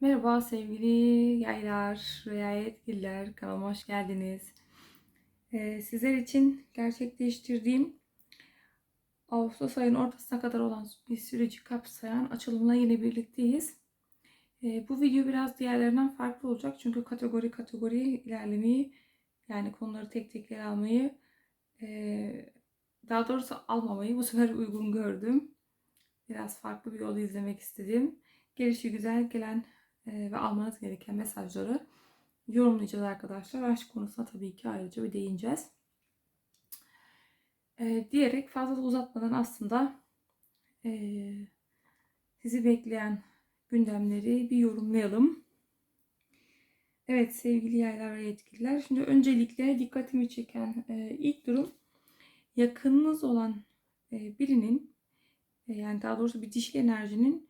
Merhaba sevgili yaylar ve yay yetkililer. Kanalıma hoş geldiniz. Ee, sizler için gerçekleştirdiğim Ağustos ayının ortasına kadar olan bir süreci kapsayan açılımla yine birlikteyiz. Ee, bu video biraz diğerlerinden farklı olacak. Çünkü kategori kategori ilerlemeyi yani konuları tek tek ele almayı e, daha doğrusu almamayı bu sefer uygun gördüm. Biraz farklı bir yolu izlemek istedim. Gelişi güzel gelen ve almanız gereken mesajları yorumlayacağız arkadaşlar. Aşk konusuna tabii ki ayrıca bir değineceğiz. E, diyerek fazla da uzatmadan aslında e, sizi bekleyen gündemleri bir yorumlayalım. Evet sevgili yaylar ve yetkililer. Şimdi öncelikle dikkatimi çeken ilk durum yakınınız olan birinin yani daha doğrusu bir dişli enerjinin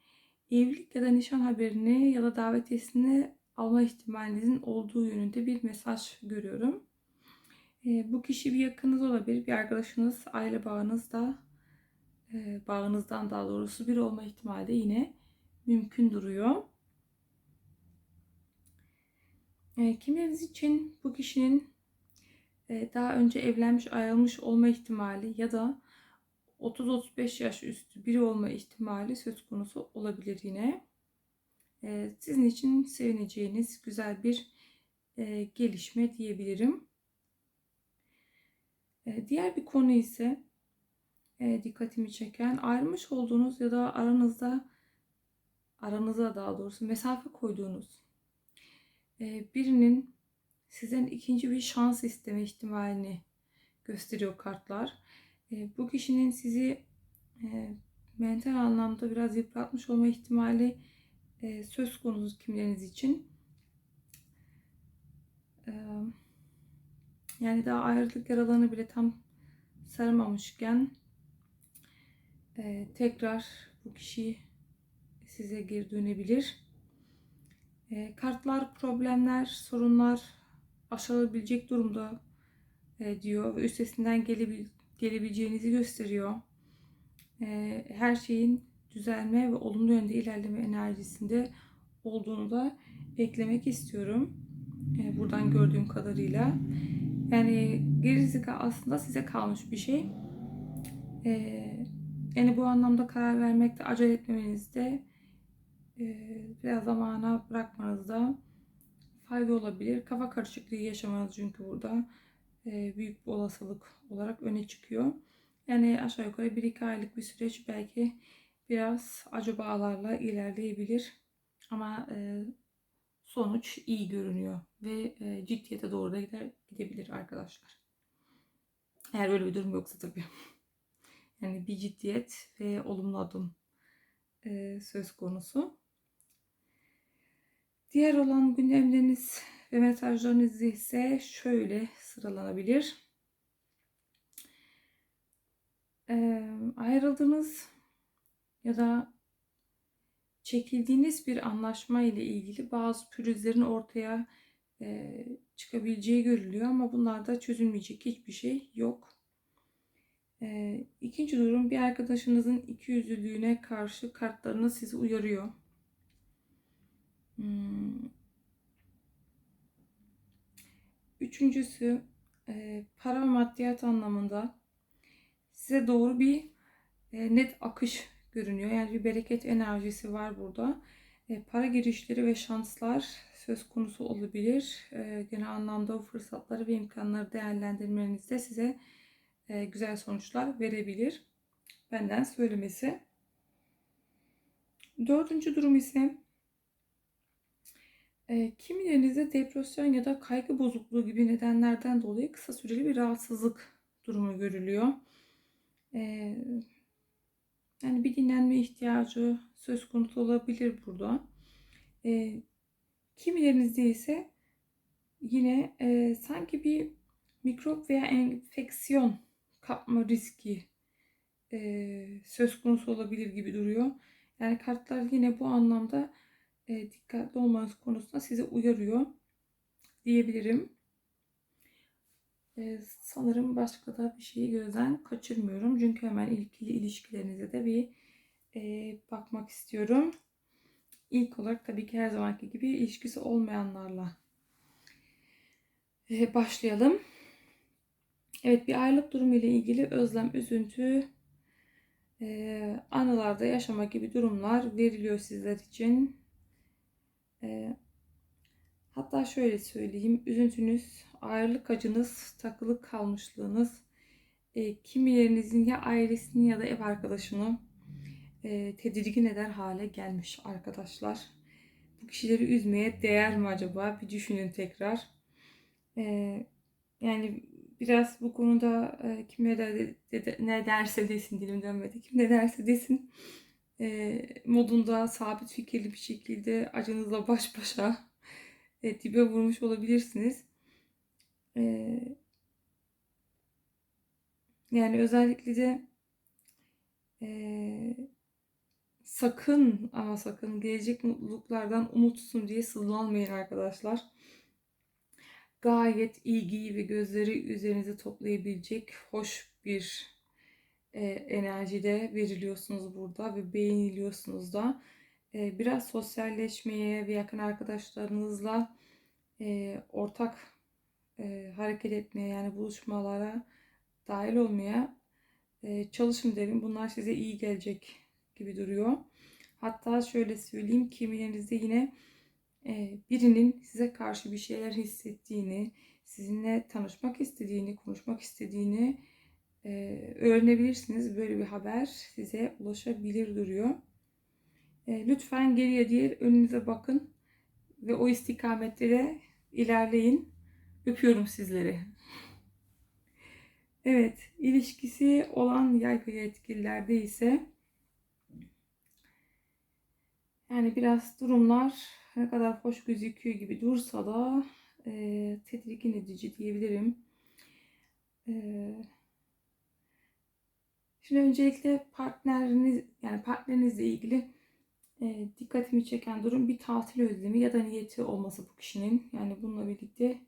evlilik ya da nişan haberini ya da davetiyesini alma ihtimalinizin olduğu yönünde bir mesaj görüyorum. E, bu kişi bir yakınınız olabilir, bir arkadaşınız, aile bağınız da e, bağınızdan daha doğrusu bir olma ihtimali de yine mümkün duruyor. E, için bu kişinin e, daha önce evlenmiş, ayrılmış olma ihtimali ya da 30-35 yaş üstü biri olma ihtimali söz konusu olabilir yine. Ee, sizin için sevineceğiniz güzel bir e, gelişme diyebilirim. Ee, diğer bir konu ise e, dikkatimi çeken ayrılmış olduğunuz ya da aranızda aranıza daha doğrusu mesafe koyduğunuz e, birinin sizden ikinci bir şans isteme ihtimalini gösteriyor kartlar. E, bu kişinin sizi e, mental anlamda biraz yıpratmış olma ihtimali e, söz konusu kimleriniz için. yani daha ayrılık yaralarını bile tam sarmamışken tekrar bu kişi size geri dönebilir. kartlar problemler, sorunlar aşılabilecek durumda diyor ve üstesinden gelebil gelebileceğinizi gösteriyor. Ee, her şeyin düzelme ve olumlu yönde ilerleme enerjisinde olduğunu da eklemek istiyorum. Ee, buradan gördüğüm kadarıyla. Yani gerisi aslında size kalmış bir şey. Ee, yani bu anlamda karar vermekte acele etmemenizde e, biraz zamana bırakmanızda fayda olabilir. Kafa karışıklığı yaşamanız çünkü burada büyük bir olasılık olarak öne çıkıyor. Yani aşağı yukarı 1-2 aylık bir süreç belki biraz acabalarla ilerleyebilir. Ama e, sonuç iyi görünüyor ve e, ciddiyete doğru da gider, gidebilir arkadaşlar. Eğer öyle bir durum yoksa tabii. Yani bir ciddiyet ve olumlu adım söz konusu. Diğer olan gündemleriniz ve mesajlarınız ise şöyle sıralanabilir. Ee, ayrıldığınız ya da çekildiğiniz bir anlaşma ile ilgili bazı pürüzlerin ortaya e, çıkabileceği görülüyor ama bunlarda çözülmeyecek hiçbir şey yok. E, ikinci durum bir arkadaşınızın iki yüzlülüğüne karşı kartlarını sizi uyarıyor. Hmm, Üçüncüsü e, para ve maddiyat anlamında size doğru bir e, net akış görünüyor. Yani bir bereket enerjisi var burada. E, para girişleri ve şanslar söz konusu olabilir. E, genel anlamda o fırsatları ve imkanları değerlendirmenizde size e, güzel sonuçlar verebilir. Benden söylemesi. Dördüncü durum ise e, kimilerinizde depresyon ya da kaygı bozukluğu gibi nedenlerden dolayı kısa süreli bir rahatsızlık durumu görülüyor. E, yani bir dinlenme ihtiyacı söz konusu olabilir burada. E, kimilerinizde ise yine e, sanki bir mikrop veya enfeksiyon kapma riski e, söz konusu olabilir gibi duruyor. Yani kartlar yine bu anlamda e, dikkatli olmanız konusunda sizi uyarıyor diyebilirim. E, sanırım başka da bir şeyi gözden kaçırmıyorum. Çünkü hemen ilgili ilişkilerinize de bir e, bakmak istiyorum. İlk olarak tabii ki her zamanki gibi ilişkisi olmayanlarla e, başlayalım. Evet bir ayrılık durumu ile ilgili özlem, üzüntü, e, anılarda yaşama gibi durumlar veriliyor sizler için. E, hatta şöyle söyleyeyim, üzüntünüz, ayrılık acınız, takılı kalmışlığınız, e, kimilerinizin ya ailesini ya da ev arkadaşını e, tedirgin eder hale gelmiş arkadaşlar. Bu kişileri üzmeye değer mi acaba? Bir düşünün tekrar. E, yani biraz bu konuda e, kim ne derse desin dilim dönmedi. Kim ne derse desin e, modunda sabit fikirli bir şekilde acınızla baş başa e, dibe vurmuş olabilirsiniz. E, yani özellikle de e, sakın ama sakın gelecek mutluluklardan umutsun diye sızlanmayın arkadaşlar. Gayet ilgiyi ve gözleri üzerinize toplayabilecek hoş bir e, enerjide veriliyorsunuz burada ve beğeniliyorsunuz da. E, biraz sosyalleşmeye ve yakın arkadaşlarınızla e, ortak e, hareket etmeye yani buluşmalara dahil olmaya e, çalışın derim. Bunlar size iyi gelecek gibi duruyor. Hatta şöyle söyleyeyim kimilerinizde yine birinin size karşı bir şeyler hissettiğini, sizinle tanışmak istediğini, konuşmak istediğini öğrenebilirsiniz. Böyle bir haber size ulaşabilir duruyor. E, lütfen geriye değil önünüze bakın ve o istikamette de ilerleyin. Öpüyorum sizleri. Evet, ilişkisi olan yay yetkililerde ise yani biraz durumlar ne kadar hoş gözüküyor gibi dursa da e, tedirgin edici diyebilirim. E, şimdi öncelikle partneriniz yani partnerinizle ilgili e, dikkatimi çeken durum bir tatil özlemi ya da niyeti olması bu kişinin. Yani bununla birlikte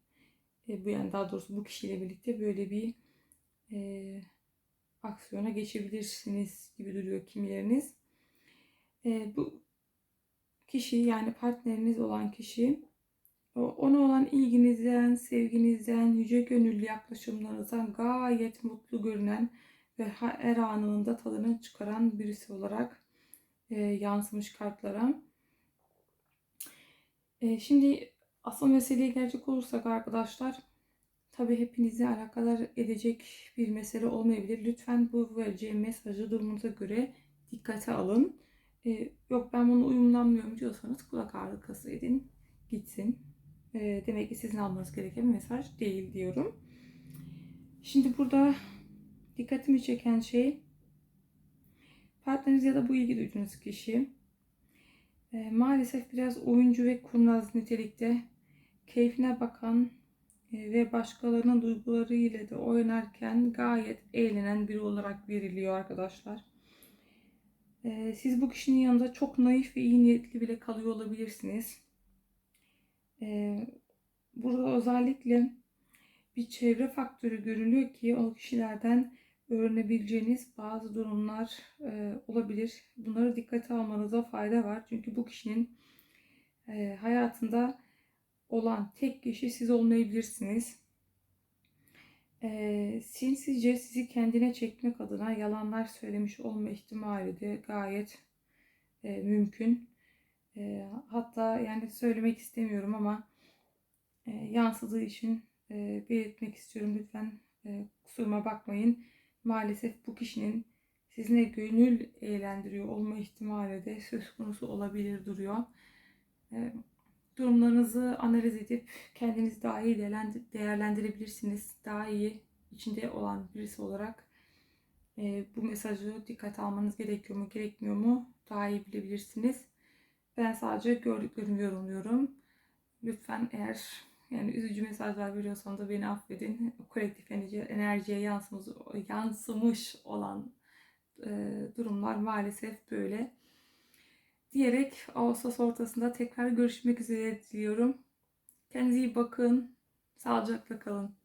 e, bu yani daha doğrusu bu kişiyle birlikte böyle bir e, aksiyona geçebilirsiniz gibi duruyor kimileriniz. E, bu kişi yani partneriniz olan kişi ona olan ilginizden, sevginizden, yüce gönüllü yaklaşımlarınızdan gayet mutlu görünen ve her anında tadını çıkaran birisi olarak e, yansımış kartlara. E, şimdi asıl meseleye gelecek olursak arkadaşlar tabi hepinizi alakadar edecek bir mesele olmayabilir. Lütfen bu vereceğim mesajı durumunuza göre dikkate alın. E, yok ben bunu uyumlanmıyorum diyorsanız kulak arkası edin. Gitsin. E, demek ki sizin almanız gereken bir mesaj değil diyorum. Şimdi burada dikkatimi çeken şey partneriniz ya da bu ilgi duyduğunuz kişi e, maalesef biraz oyuncu ve kurnaz nitelikte keyfine bakan e, ve başkalarının duyguları ile de oynarken gayet eğlenen biri olarak veriliyor arkadaşlar. Ee, siz bu kişinin yanında çok naif ve iyi niyetli bile kalıyor olabilirsiniz. Ee, burada özellikle bir çevre faktörü görülüyor ki o kişilerden öğrenebileceğiniz bazı durumlar e, olabilir. Bunları dikkate almanıza fayda var. Çünkü bu kişinin e, hayatında olan tek kişi siz olmayabilirsiniz e, sinsizce sizi kendine çekmek adına yalanlar söylemiş olma ihtimali de gayet e, mümkün. E, hatta yani söylemek istemiyorum ama e, yansıdığı için e, belirtmek istiyorum. Lütfen e, kusuruma bakmayın. Maalesef bu kişinin sizinle gönül eğlendiriyor olma ihtimali de söz konusu olabilir duruyor. E, durumlarınızı analiz edip kendiniz daha iyi değerlendirebilirsiniz. Daha iyi içinde olan birisi olarak e, bu mesajı dikkat almanız gerekiyor mu gerekmiyor mu daha iyi bilebilirsiniz. Ben sadece gördüklerimi yorumluyorum. Lütfen eğer yani üzücü mesajlar veriyorsam da beni affedin. Kolektif enerji, enerjiye yansımış, yansımış olan e, durumlar maalesef böyle diyerek Ağustos ortasında tekrar görüşmek üzere diliyorum. Kendinize iyi bakın. Sağlıcakla kalın.